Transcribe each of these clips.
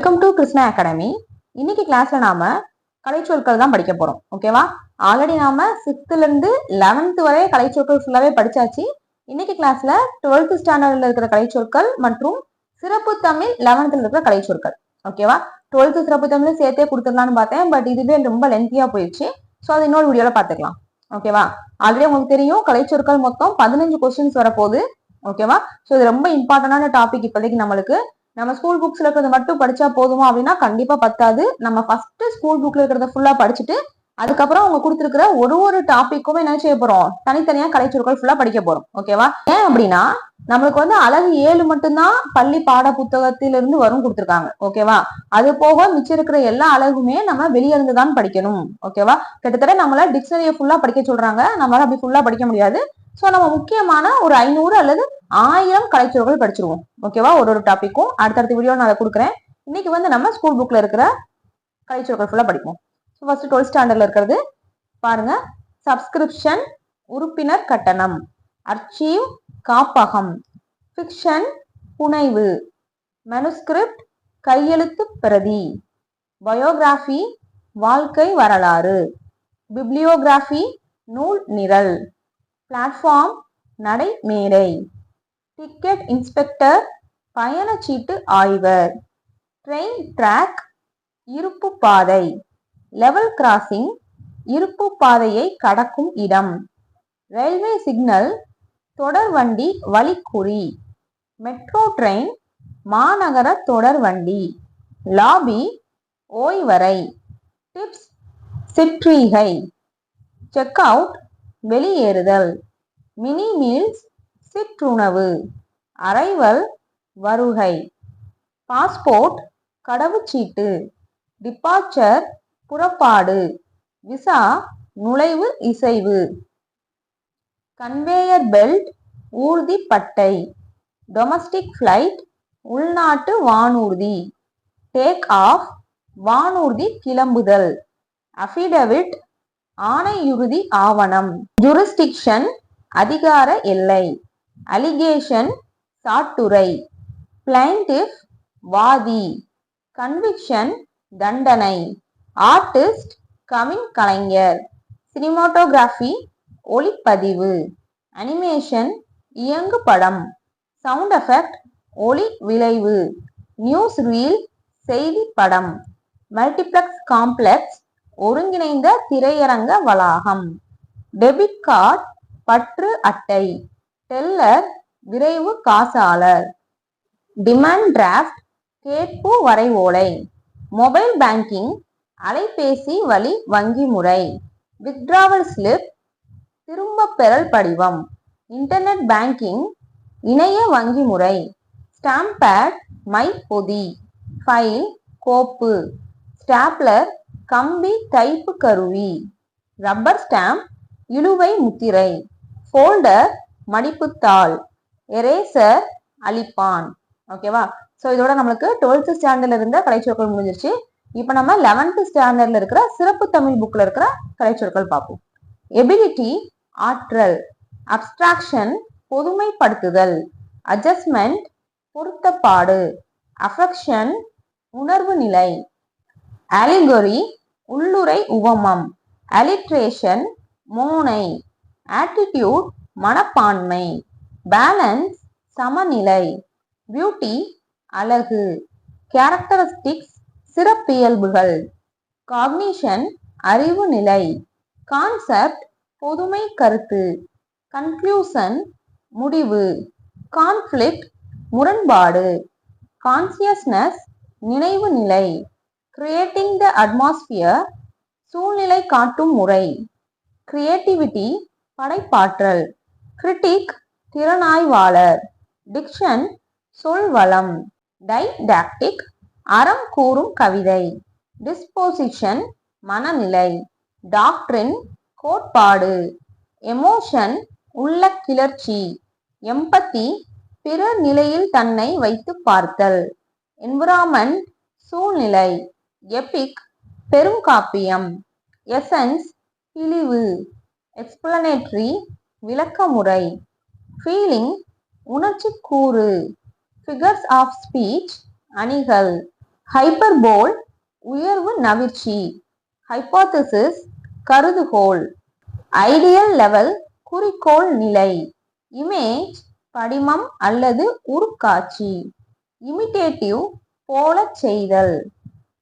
Welcome to Krishna academy இன்னைக்கு கிளாஸ்ல நாம கலைச்சொற்கள் தான் படிக்க போறோம். ஓகேவா ஆல்ரெடி நாம சிக்ஸ்த்ல இருந்து லெவன்த் வரை கலைச்சொற்கள் ஃபுல்லாவே படிச்சாச்சு. இன்னைக்கு கிளாஸ்ல டுவெல்த் ஸ்டாண்டர்ட்ல இருக்கிற கலைச்சொற்கள் மற்றும் சிறப்பு தமிழ் லெவன்த்ல இருக்கிற கலைச்சொற்கள். ஓகேவா டுவெல்த் சிறப்பு தமிழ் சேர்த்தே கொடுத்துடலாம்னு பார்த்தேன். பட் இதுவே ரொம்ப லென்த்தியா போயிடுச்சு. ஸோ அது இன்னொரு வீடியோல பார்த்துக்கலாம். ஓகேவா ஆல்ரெடி உங்களுக்கு தெரியும் கலைச்சொற்கள் மொத்தம் பதினஞ்சு கொஸ்டின்ஸ் வரப்போகுது. ஓகேவா ஸோ இது ரொம்ப இம்பார்ட்டன்டான டாபிக் இப்போதைக்கு நம்மளுக்கு. நம்ம ஸ்கூல் புக்ஸ்ல இருக்கிறத மட்டும் படிச்சா போதுமா அப்படின்னா கண்டிப்பா பத்தாது. நம்ம ஃபர்ஸ்ட் ஸ்கூல் புக்ல இருக்கிறத ஃபுல்லா படிச்சுட்டு அதுக்கப்புறம் அவங்க கொடுத்துருக்கிற ஒரு ஒரு டாபிக்குமே என்ன செய்ய போறோம்? தனித்தனியா கலைச்சொற்கள் ஃபுல்லா படிக்க போறோம். ஓகேவா ஏன் அப்படின்னா நம்மளுக்கு வந்து அழகு ஏழு மட்டும்தான் பள்ளி பாட புத்தகத்திலிருந்து வரும் கொடுத்துருக்காங்க. ஓகேவா அது போக மிச்சம் இருக்கிற எல்லா அழகுமே நம்ம வெளியிருந்து தான் படிக்கணும். ஓகேவா கிட்டத்தட்ட நம்மள டிக்ஷனரியை ஃபுல்லா படிக்க சொல்றாங்க. நம்மளால அப்படி ஃபுல்லா படிக்க முடியாது. ஸோ நம்ம முக்கியமான ஒரு ஐநூறு அல்லது ஆயிரம் கலைச்சொல்கள் படிச்சிருவோம். ஓகேவா ஒரு ஒரு டாப்பிக்கும் அடுத்தடுத்த வீடியோ நான் அதை கொடுக்குறேன். இன்னைக்கு வந்து நம்ம ஸ்கூல் புக்கில் இருக்கிற கலைச்சொற்கள் ஃபுல்லாக படிப்போம். ஸோ ஃபர்ஸ்ட் டுவெல்த் ஸ்டாண்டர்டில் இருக்கிறது. பாருங்க. சப்ஸ்கிரிப்ஷன் உறுப்பினர் கட்டணம். அர்ச்சீவ் காப்பகம். ஃபிக்ஷன் புனைவு. மனுஸ்கிரிப்ட் கையெழுத்து பிரதி. பயோகிராஃபி வாழ்க்கை வரலாறு. பிப்ளியோகிராஃபி நூல் நிரல். பிளாட்ஃபார்ம் நடைமேடை. டிக்கெட் இன்ஸ்பெக்டர் பயணச்சீட்டு ஆய்வர் ட்ரெயின் ட்ராக் இருப்பு பாதை. லெவல் கிராசிங் இருப்பு பாதையை கடக்கும் இடம். ரயில்வே சிக்னல் தொடர்வண்டி வழிக்குறி. மெட்ரோ ட்ரெயின் மாநகர தொடர்வண்டி லாபி ஓய்வறை. டிப்ஸ் சிற்றீகை. செக் அவுட் வெளியேறுதல். மினி மீல்ஸ் சிற்றுணவு. அரைவல் வருகை. பாஸ்போர்ட் கடவுச்சீட்டு. டிபார்ச்சர் புறப்பாடு. விசா நுழைவு இசைவு. கன்வேயர் பெல்ட் ஊர்தி பட்டை டொமஸ்டிக் ஃப்ளைட் உள்நாட்டு வானூர்தி. டேக் ஆஃப் வானூர்தி கிளம்புதல். அஃபிடவிட் ஆணையுறுதி ஆவணம். ஜுரிஸ்டிக்ஷன் அதிகார எல்லை. அலிகேஷன் சாட்டுரை. பிளைண்டிஃப் வாதி. கன்விக்ஷன் தண்டனை. ஆர்டிஸ்ட் கவின் கலைஞர். சினிமாட்டோகிராஃபி ஒளிப்பதிவு. அனிமேஷன் இயங்கு படம். சவுண்ட் எஃபெக்ட் ஒளி விளைவு. நியூஸ் ரீல் செய்தி படம். மல்டிப்ளெக்ஸ் காம்ப்ளெக்ஸ் ஒருங்கிணைந்த திரையரங்க வளாகம். டெபிட் கார்டு பற்று அட்டை. டெல்லர் விரைவு காசாளர். டிமாண்ட் டிராஃப்ட் கேட்பு வரைவோலை மொபைல் பேங்கிங் அலைபேசி வழி வங்கி முறை. வித்ராவல் ஸ்லிப் திரும்ப பெறல் படிவம். இன்டர்நெட் பேங்கிங் இணைய வங்கி முறை. ஸ்டாம்பேட் மை பொதி. ஃபைல் கோப்பு. ஸ்டாப்லர் கம்பி டைப்பு கருவி. ரப்பர் ஸ்டாம்ப் இழுவை முத்திரை. ஃபோல்டர் மடிப்புத்தாள் எரேசர் அழிப்பான் ஓகேவா ஸோ இதோட நம்மளுக்கு டுவெல்த் ஸ்டாண்டர்ட்ல இருந்த கலைச்சொற்கள் முடிஞ்சிருச்சு. இப்போ நம்ம லெவன்த் ஸ்டாண்டர்ட்ல இருக்கிற சிறப்பு தமிழ் புக்ல இருக்கிற கலைச்சொற்கள் பார்ப்போம். எபிலிட்டி ஆற்றல். அப்ஸ்ட்ராக்ஷன் பொதுமைப்படுத்துதல். அட்ஜஸ்ட்மெண்ட் பொருத்தப்பாடு. அஃபெக்ஷன் உணர்வு நிலை. அலிகொரி உள்ளுரை உவமம். அலிட்ரேஷன் மோனை. ஆட்டிடியூட் மனப்பான்மை. பேலன்ஸ் சமநிலை. பியூட்டி அழகு. கேரக்டரிஸ்டிக்ஸ் சிறப்பியல்புகள். காக்னிஷன் அறிவு நிலை. கான்செப்ட் பொதுமை கருத்து. கன்க்ளூசன் முடிவு. கான்ஃப்ளிக்ட் முரண்பாடு. கான்சியஸ்னஸ் நினைவு நிலை. கிரியேட்டிங் த அட்மாஸ்பியர் சூழ்நிலை காட்டும் முறை கிரியேட்டிவிட்டி படைப்பாற்றல் கிரிட்டிக் திறனாய்வாளர் டிக்ஷன் சொல்வளம் டைடாக்டிக் அறம் கூறும் கவிதை டிஸ்போசிஷன் மனநிலை டாக்ட்ரின் கோட்பாடு எமோஷன் உள்ள கிளர்ச்சி எம்பத்தி பிறர் நிலையில் தன்னை வைத்து பார்த்தல் என்விரான்மெண்ட் சூழ்நிலை எபிக் பெருங்காப்பியம் எசன்ஸ் பிழிவு எக்ஸ்பிளனேட்ரி விளக்கமுறை ஃபீலிங் உணர்ச்சி கூறு ஃபிகர்ஸ் ஆஃப் ஸ்பீச் அணிகள் ஹைப்பர்போல் உயர்வு நவிர்ச்சி ஹைப்போதிசிஸ் கருதுகோள் ஐடியல் லெவல் குறிக்கோள் நிலை இமேஜ் படிமம் அல்லது உருக்காட்சி இமிட்டேட்டிவ் போலச் செய்தல்.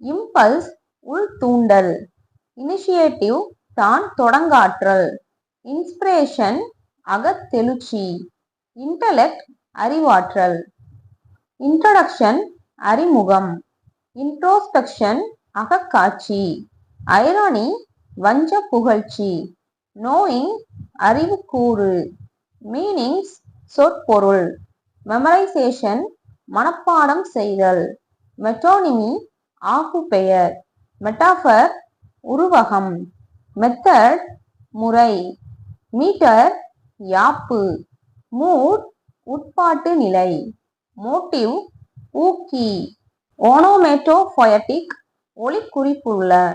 இம்பல்ஸ் உள் தூண்டல். இனிஷியேட்டிவ் தான் தொடங்காற்றல். இன்ஸ்பிரேஷன் அகத்தெழுச்சி. இன்டலெக்ட் அறிவாற்றல். இன்ட்ரடக்ஷன் அறிமுகம். இன்ட்ரோஸ்பெக்ஷன் அகக்காட்சி. ஐரானி வஞ்ச புகழ்ச்சி. நோயிங் அறிவுக்கூறு. மீனிங்ஸ் சொற்பொருள். மெமரைசேஷன் மனப்பாடம் செய்தல். மெட்டோனிமி ஆகு பெயர். மெட்டாஃபர் உருவகம். மெத்தட் முறை. மீட்டர் யாப்பு. மூட் உட்பாட்டு நிலை. மோட்டிவ் ஊக்கி. ஓனோமேட்டோபொயட்டிக் ஒளிக்குறிப்புள்ள.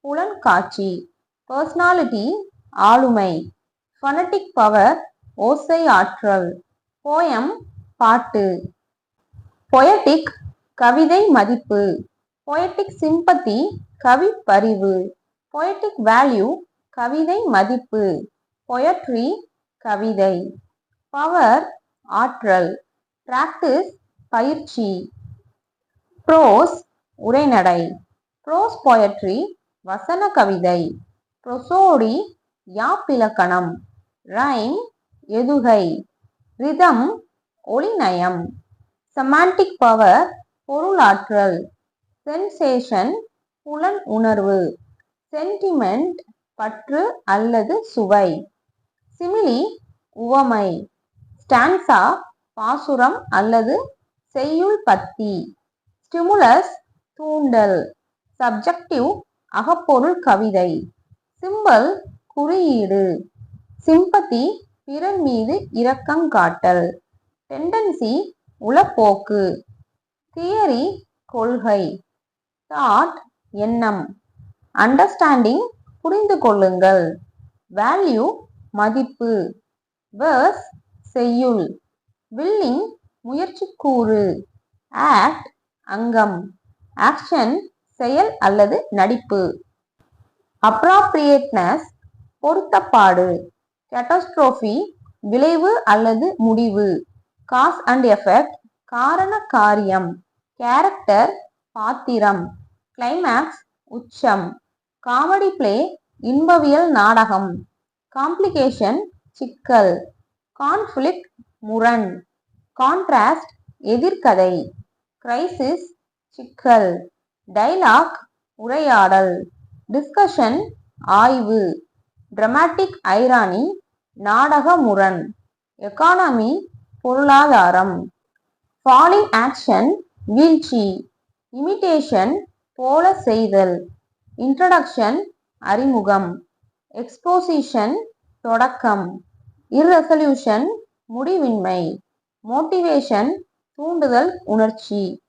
புலன் காட்சி பர்சனாலிட்டி ஆளுமை. ஃபனட்டிக் பவர் ஓசை ஆற்றல். போயம் பாட்டு. பொயட்டிக் கவிதை மதிப்பு. பொயட்டிக் சிம்பத்தி கவி பரிவு. பொயட்டிக் வேல்யூ கவிதை மதிப்பு. பொயட்ரி கவிதை. பவர் ஆற்றல். பிராக்டிஸ் பயிற்சி. ப்ரோஸ் உரைநடை. ப்ரோஸ் பொயட்ரி வசன கவிதை. ப்ரொசோடி யாப்பிலக்கணம். ரைம் எதுகை. ரிதம் ஒளிநயம். செமாண்டிக் பவர் பொருளாற்றல் சென்சேஷன் புலன் உணர்வு சென்டிமெண்ட் பற்று அல்லது சுவை. சிமிலி உவமை ஸ்டான்சா பாசுரம் அல்லது செய்யுள் பத்தி. ஸ்டிமுலஸ் தூண்டல் சப்ஜெக்டிவ் அகப்பொருள் கவிதை. சிம்பல் குறியீடு. சிம்பத்தி பிறர் மீது இரக்கம் காட்டல். டெண்டன்சி உளப்போக்கு. தியரி கொள்கை தாட் எண்ணம் அண்டர்ஸ்டாண்டிங் புரிந்து கொள்ளுங்கள். வேல்யூ மதிப்பு வேர்ஸ் செய்யுள் வில்லிங் முயற்சி கூறு ஆக்ட் அங்கம் ஆக்ஷன் செயல் அல்லது நடிப்பு அப்ராப்ரியேட்னஸ் பொருத்தப்பாடு கேட்டஸ்ட்ரோஃபி விளைவு அல்லது முடிவு காஸ் அண்ட் எஃபெக்ட் காரண காரியம் கேரக்டர் பாத்திரம் கிளைமேக்ஸ் உச்சம் காமெடி பிளே இன்பவியல் நாடகம் காம்ப்ளிகேஷன் சிக்கல் கான்ஃப்ளிக் முரண் கான்ட்ராஸ்ட் எதிர்கதை கிரைசிஸ் சிக்கல் டைலாக் உரையாடல் டிஸ்கஷன் ஆய்வு டிரமாட்டிக் ஐரானி நாடக முரண் எக்கானமி பொருளாதாரம். ஃபாலிங் ஆக்ஷன் வீழ்ச்சி. இமிட்டேஷன் போல செய்தல் இன்ட்ரடக்ஷன் அறிமுகம். எக்ஸ்போசிஷன் தொடக்கம். இர்ரெசல்யூஷன் முடிவின்மை. மோட்டிவேஷன் தூண்டுதல் உணர்ச்சி.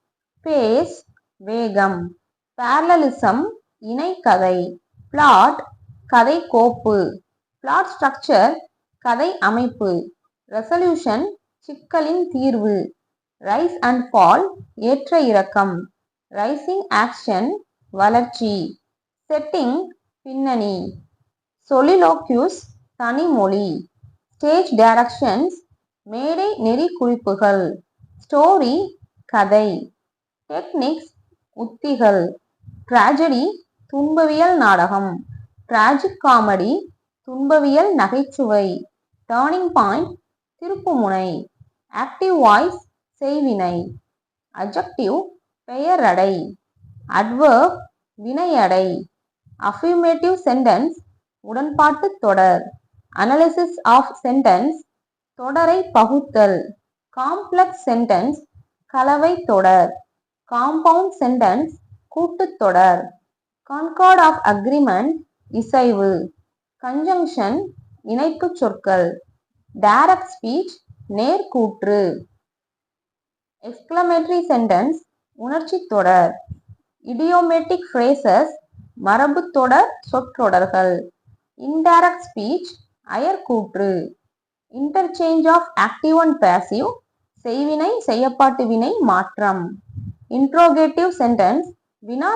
பேஸ் வேகம். பேரலிசம் இணைக்கதை. பிளாட் கதை கோப்பு. பிளாட் ஸ்ட்ரக்சர் கதை அமைப்பு. ரெசல்யூஷன் சிக்கலின் தீர்வு. ரைஸ் அண்ட் ஃபால் ஏற்ற இறக்கம். ரைசிங் ஆக்ஷன் வளர்ச்சி. செட்டிங் பின்னணி. சொலிலோக்யூஸ் தனிமொழி ஸ்டேஜ் டைரக்ஷன்ஸ் மேடை நெறி குறிப்புகள். ஸ்டோரி கதை. டெக்னிக்ஸ் உத்திகள். ட்ராஜடி துன்பவியல் நாடகம். ட்ராஜிக் காமெடி துன்பவியல் நகைச்சுவை. டேர்னிங் பாயிண்ட் திருப்புமுனை ஆக்டிவ் வாய்ஸ் செய்வினை. அஜெக்டிவ் பெயரடை. அட்வர்ப் வினையடை. அஃபிமேட்டிவ் சென்டென்ஸ் உடன்பாட்டு தொடர். அனாலிசிஸ் ஆஃப் சென்டென்ஸ் தொடரை பகுத்தல். காம்ப்ளெக்ஸ் சென்டென்ஸ் கலவை தொடர். காம்பவுண்ட் சென்டென்ஸ் கூட்டுத்தொடர் கான்கார்ட் ஆஃப் அக்ரிமெண்ட் இசைவு. கன்ஜங்ஷன் இணைப்பு சொற்கள். டைரக்ட் ஸ்பீச் நேர்கூற்று. எக்ஸ்கிளமேட்ரி சென்டென்ஸ் உணர்ச்சி தொடர். இடியோமேட்டிக் ஃப்ரேசஸ் மரபு தொடர் சொற்றொடர்கள். Indirect speech அயர்கூற்று interchange of active and passive செய்வினை செய்யப்பாட்டு வினை மாற்றம். இன்ட்ரோகேட்டிவ் சென்டென்ஸ்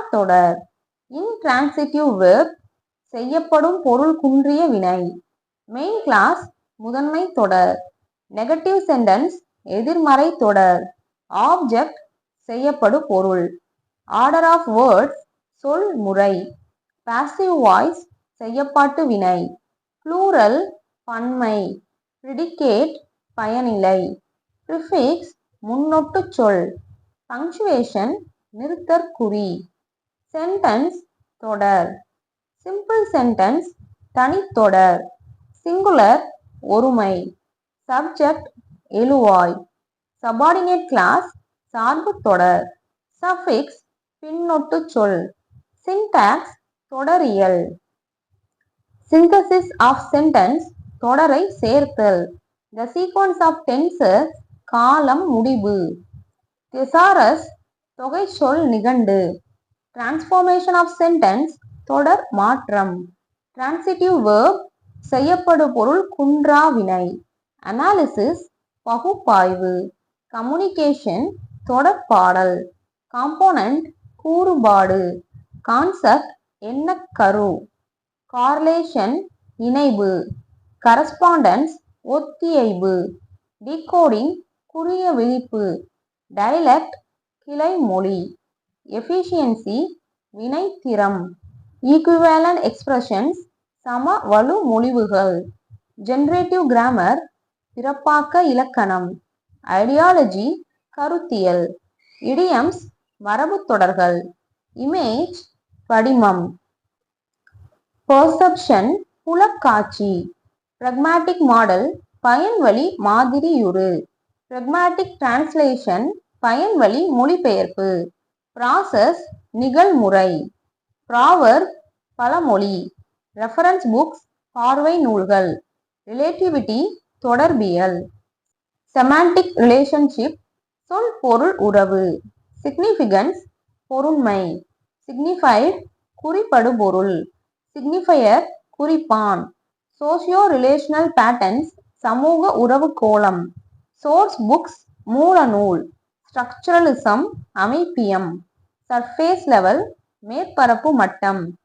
தொடர். இன்ட்ரான்சிட்டிவ் வெர்ப் செய்யப்படும் பொருள் குன்றிய வினை. மெயின் கிளாஸ் முதன்மை தொடர். நெகட்டிவ் சென்டென்ஸ் எதிர்மறை தொடர். ஆப்ஜெக்ட் செய்யப்படு பொருள். ஆர்டர் ஆஃப் வேர்ட்ஸ் சொல் முறை. பாசிவ் வாய்ஸ் செய்யப்பாட்டு வினை. ப்ளூரல் பன்மை. ப்ரிடிகேட் பயனிலை. ப்ரிஃபிக்ஸ் முன்னொட்டு சொல். பங்க்சுவேஷன் நிறுத்தற்குறி சென்டென்ஸ் தொடர். சிம்பிள் சென்டென்ஸ் தனித்தொடர் சிங்குலர் ஒருமை. சப்ஜெக்ட் எழுவாய். சபார்டினேட் கிளாஸ் சார்பு தொடர் சஃபிக்ஸ் பின்னொட்டு சொல் சின்டாக்ஸ் தொடரியல். சிந்தசிஸ் ஆஃப் சென்டென்ஸ் தொடரை சேர்த்தல். த சீக்வன்ஸ் ஆஃப் டென்சஸ் காலம் முடிவு. தெசாரஸ் தொகை சொல் நிகண்டு. டிரான்ஸ்ஃபார்மேஷன் ஆஃப் சென்டென்ஸ் தொடர் மாற்றம். டிரான்சிட்டிவ் வேர்ப் செய்யப்படு பொருள் குன்றா வினை. அனாலிசிஸ் பகுப்பாய்வு. கம்யூனிகேஷன் தொடர்பாடல் காம்போனன்ட் கூறுபாடு கான்செப்ட் என்ன கரு கார்லேஷன் இணைவு கரஸ்பாண்டன்ஸ் ஒத்தியைவு டிகோடிங் குறிய விழிப்பு டைலக்ட் கிளைமொழி எஃபிஷியன்சி வினைத்திறம் ஈக்குவேலன் எக்ஸ்பிரஷன்ஸ் சம வலு மொழிவுகள் ஜென்ரேட்டிவ் கிராமர் பிறப்பாக்க இலக்கணம். ஐடியாலஜி கருத்தியல். இடியம்ஸ் மரபு தொடர்கள். இமேஜ் படிமம். பர்செப்ஷன் புலக்காட்சி. ப்ரக்மேட்டிக் மாடல் பயன்வழி மாதிரியுறு. ப்ரக்மேட்டிக் டிரான்ஸ்லேஷன் பயன்வழி மொழிபெயர்ப்பு. ப்ராசஸ் நிகழ்முறை. ப்ராவர் பழமொழி. ரெஃபரன்ஸ் புக்ஸ் பார்வை நூல்கள். ரிலேட்டிவிட்டி தொடர்பியல். செமாண்டிக் ரிலேஷன்ஷிப் சொல் பொருள் உறவு. சிக்னிஃபிகன்ஸ் பொருண்மை. சிக்னிஃபைட் குறிப்படு பொருள் சிக்னிஃபையர் குறிப்பான். சோசியோ ரிலேஷனல் பேட்டர்ன்ஸ் சமூக உறவு கோலம் சோர்ஸ் புக்ஸ் மூல நூல் ஸ்ட்ரக்சரலிசம் அமைப்பியம். சர்ஃபேஸ் லெவல் மேற்பரப்பு மட்டம்.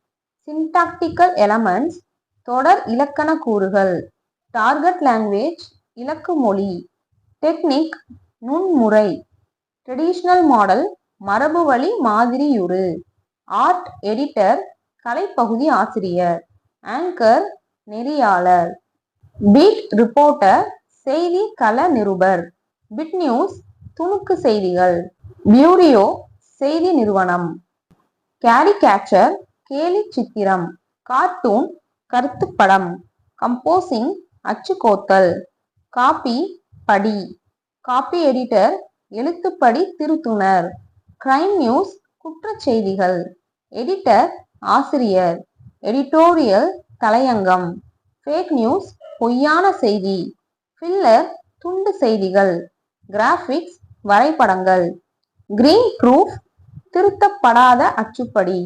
சின்டாக்டிக்கல் எலமெண்ட்ஸ் தொடர் இலக்கண கூறுகள். டார்கெட் லாங்குவேஜ் இலக்கு மொழி. டெக்னிக் நுண்முறை. ட்ரெடிஷ்னல் மாடல் மரபு வழி மாதிரியுறு. ஆர்ட் எடிட்டர் கலைப்பகுதி ஆசிரியர். ஆங்கர் நெறியாளர். பீட் ரிப்போர்ட்டர் செய்தி கள நிருபர். பிட் நியூஸ் துணுக்கு செய்திகள். பியூரியோ செய்தி நிறுவனம். கேரிகேச்சர் கேலி சித்திரம். கார்ட்டூன் கருத்துப்படம். கம்போசிங் அச்சுக்கோத்தல். காப்பி படி. காப்பி எடிட்டர் எழுத்துப்படி திருத்துனர். கிரைம் நியூஸ் குற்றச்செய்திகள் எடிட்டர் ஆசிரியர். எடிட்டோரியல் தலையங்கம். ஃபேக் நியூஸ் பொய்யான செய்தி. ஃபில்லர் துண்டு செய்திகள். கிராஃபிக்ஸ் வரைபடங்கள். கிரீன் ப்ரூஃப் திருத்தப்படாத அச்சுப்படி.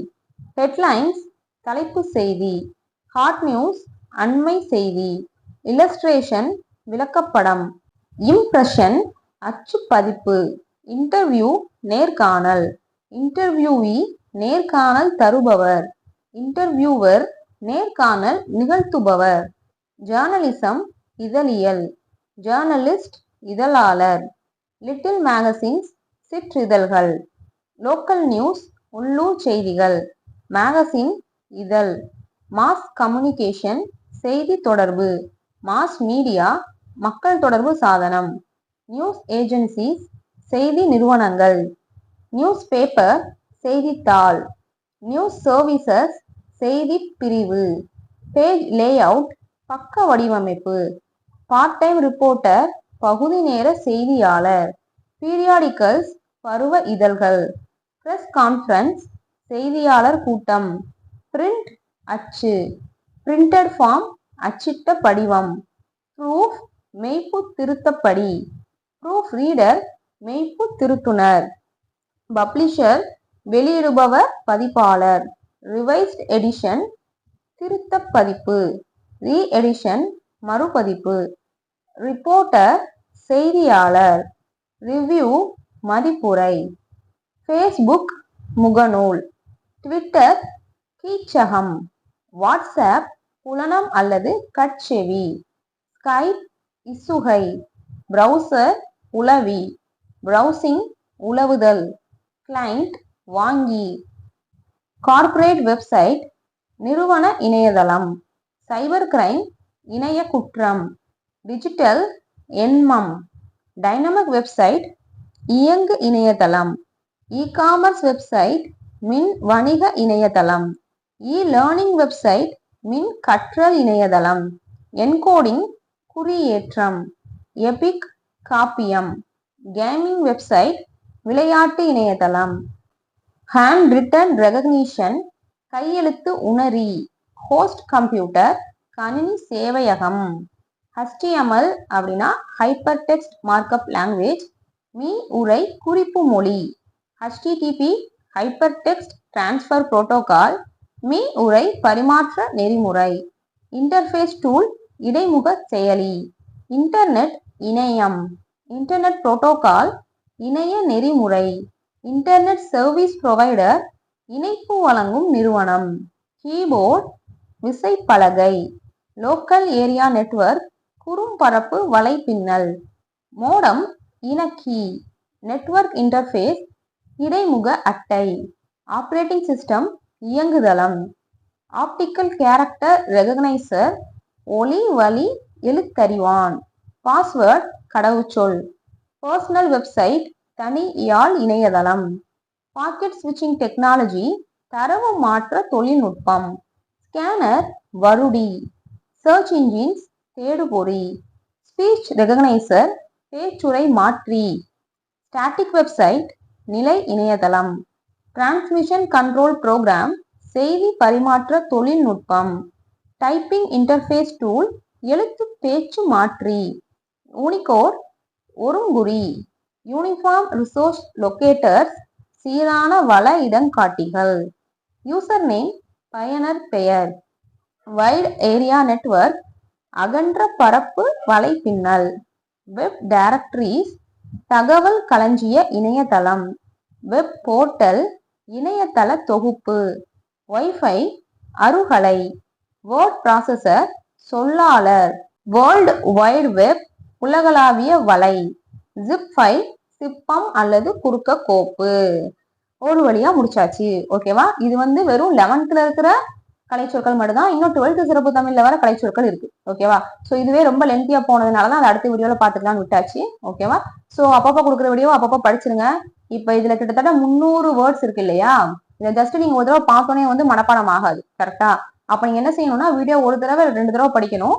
ஹெட்லைன்ஸ் தலைப்பு செய்தி. ஹாட் நியூஸ் அண்மை செய்தி. இல்லஸ்ட்ரேஷன் விளக்கப்படம். இம்ப்ரெஷன் அச்சு பதிப்பு இன்டர்வியூ நேர்காணல். இன்டர்வியூவி நேர்காணல் தருபவர். இன்டர்வியூவர் நேர்காணல் நிகழ்த்துபவர். ஜேர்னலிசம் இதழியல். ஜேர்னலிஸ்ட் இதழாளர். லிட்டில் மேகசின்ஸ் சிற்றிதழ்கள். லோக்கல் நியூஸ் உள்ளூர் செய்திகள். மேகசின் இதழ். மாஸ் கம்யூனிகேஷன் செய்தி தொடர்பு. மாஸ் மீடியா மக்கள் தொடர்பு சாதனம். நியூஸ் ஏஜென்சிஸ் செய்தி நிறுவனங்கள். நியூஸ் பேப்பர் செய்தித்தாள். நியூஸ் சர்வீசஸ் செய்தி பிரிவு. பேஜ் லேஅவுட் பக்க வடிவமைப்பு. பார்ட் டைம் ரிப்போர்ட்டர் பகுதி நேர செய்தியாளர். பீரியாடிக்கல்ஸ் பருவ இதழ்கள். பிரஸ் கான்ஃபரன்ஸ் செய்தியாளர் கூட்டம். பிரிண்ட் அச்சு. பிரிண்டட் ஃபார்ம் அச்சிட்ட படிவம். ப்ரூஃப் மெய்ப்பு திருத்தப்படி. ப்ரூஃப் ரீடர் மெய்ப்பு திருத்துனர். பப்ளிஷர் வெளியிடுபவர் பதிப்பாளர். ரிவைஸ்ட் எடிஷன் திருத்த பதிப்பு ரீ எடிஷன் மறுபதிப்பு. ரிப்போர்ட்டர் செய்தியாளர். ரிவ்யூ மதிப்புரை. ஃபேஸ்புக் முகநூல். ட்விட்டர் கீச்சகம். வாட்ஸ்அப் புலனம் அல்லது கட்செவி. ஸ்கைப் இசுகை ப்ரௌசர் உளவி ப்ரௌசிங் உளவுதல் கிளைண்ட் வாங்கி கார்ப்பரேட் வெப்சைட் நிறுவன இணையதளம் சைபர் கிரைம் இணைய குற்றம் டிஜிட்டல் எண்மம் டைனமிக் வெப்சைட் இயங்கு இணையதளம் இ காமர்ஸ் வெப்சைட் மின் வணிக இணையதளம் இ லேர்னிங் வெப்சைட் மின் கற்றல் இணையதளம் என்கோடிங் குறியேற்றம். எபிக் காப்பியம். கேமிங் வெப்சைட் விளையாட்டு இணையதளம். ஹேண்ட் ரிட்டன் ரெகக்னிஷன் கையெழுத்து உணரி. ஹோஸ்ட் கம்ப்யூட்டர் கணினி சேவையகம். ஹஸ்டிஎம்எல் அப்படின்னா ஹைப்பர் டெக்ஸ்ட் மார்க்அப் லாங்குவேஜ் மீ உரை குறிப்பு மொழி. HTTP hyper text transfer protocol மீ உரை பரிமாற்ற நெறிமுறை. இன்டர்ஃபேஸ் டூல் இடைமுக செயலி. இன்டர்நெட் இணையம். இன்டர்நெட் புரோட்டோகால் இணைய நெறிமுறை. இன்டர்நெட் சர்வீஸ் ப்ரொவைடர் இணைப்பு வழங்கும் நிறுவனம். கீபோர்ட் விசைப்பலகை. லோக்கல் ஏரியா நெட்வொர்க் குறும்பரப்பு வலைப்பின்னல். மோடம் இணக்கி. நெட்வொர்க் இன்டர்ஃபேஸ் இடைமுக அட்டை. ஆப்ரேட்டிங் சிஸ்டம் இயங்குதளம். ஆப்டிக்கல் கேரக்டர் ரெகக்னைசர் ஒளி வழி எழுத்தறிவான். பாஸ்வேர்ட் கடவுச்சொல். பர்சனல் வெப்சைட் தனி யாழ் இணையதளம். பாக்கெட் ஸ்விட்சிங் டெக்னாலஜி தரவு மாற்ற தொழில்நுட்பம். ஸ்கேனர் வருடி. சர்ச் இன்ஜின்ஸ் தேடுபொறி. ஸ்பீச் ரெகனைசர் பேச்சுரை மாற்றி. ஸ்டாட்டிக் வெப்சைட் நிலை இணையதளம். டிரான்ஸ்மிஷன் கண்ட்ரோல் ப்ரோக்ராம் செய்தி பரிமாற்ற தொழில்நுட்பம். டைப்பிங் இன்டர்ஃபேஸ் டூல் எழுத்து பேச்சு மாற்றி. யூனிகோட் ஒருங்குறி யூனிஃபார்ம் ரிசோர்ஸ் லொக்கேட்டர்ஸ் சீரான வள இடங்காட்டிகள் யூசர் நேம் பயனர் பெயர். வைட் ஏரியா நெட்வொர்க் அகன்ற பரப்பு வலைப்பின்னல். வெப் டைரக்டரிஸ் தகவல் களஞ்சிய இணையதளம். வெப் போர்ட்டல் இணையதள தொகுப்பு. ஒய்ஃபை அருகலை. வேர்ட் ப்ராசஸர் சொல்லாளர். வேர்ல்ட் வைட் வெப் உலகளாவிய வலை. ஜிப் ஃபைல் சிப்பம் அல்லது குறுக்க கோப்பு. ஒரு வழியா முடிச்சாச்சு. ஓகேவா இது வந்து வெறும் லெவன்த்ல இருக்கிற கலைச்சொற்கள் மட்டும்தான். இன்னும் டுவெல்த் சிறப்பு தமிழ்ல வர கலைச்சொற்கள் இருக்கு. ஓகேவா ஸோ இதுவே ரொம்ப லென்த்தியா போனதுனால தான் அதை அடுத்த வீடியோல பாத்துக்கலாம்னு விட்டாச்சு. ஓகேவா ஸோ அப்பப்போ கொடுக்குற வீடியோ அப்பப்போ படிச்சிருங்க. இப்போ இதுல கிட்டத்தட்ட முந்நூறு வேர்ட்ஸ் இருக்கு இல்லையா? இதை ஜஸ்ட் நீங்க ஒரு தடவை பார்த்தோன்னே வந்து மனப்பாடம் ஆகாது. கரெக்டா அப்ப நீங்க என்ன செய்யணும்னா வீடியோ ஒரு தடவை ரெண்டு தடவை படிக்கணும்.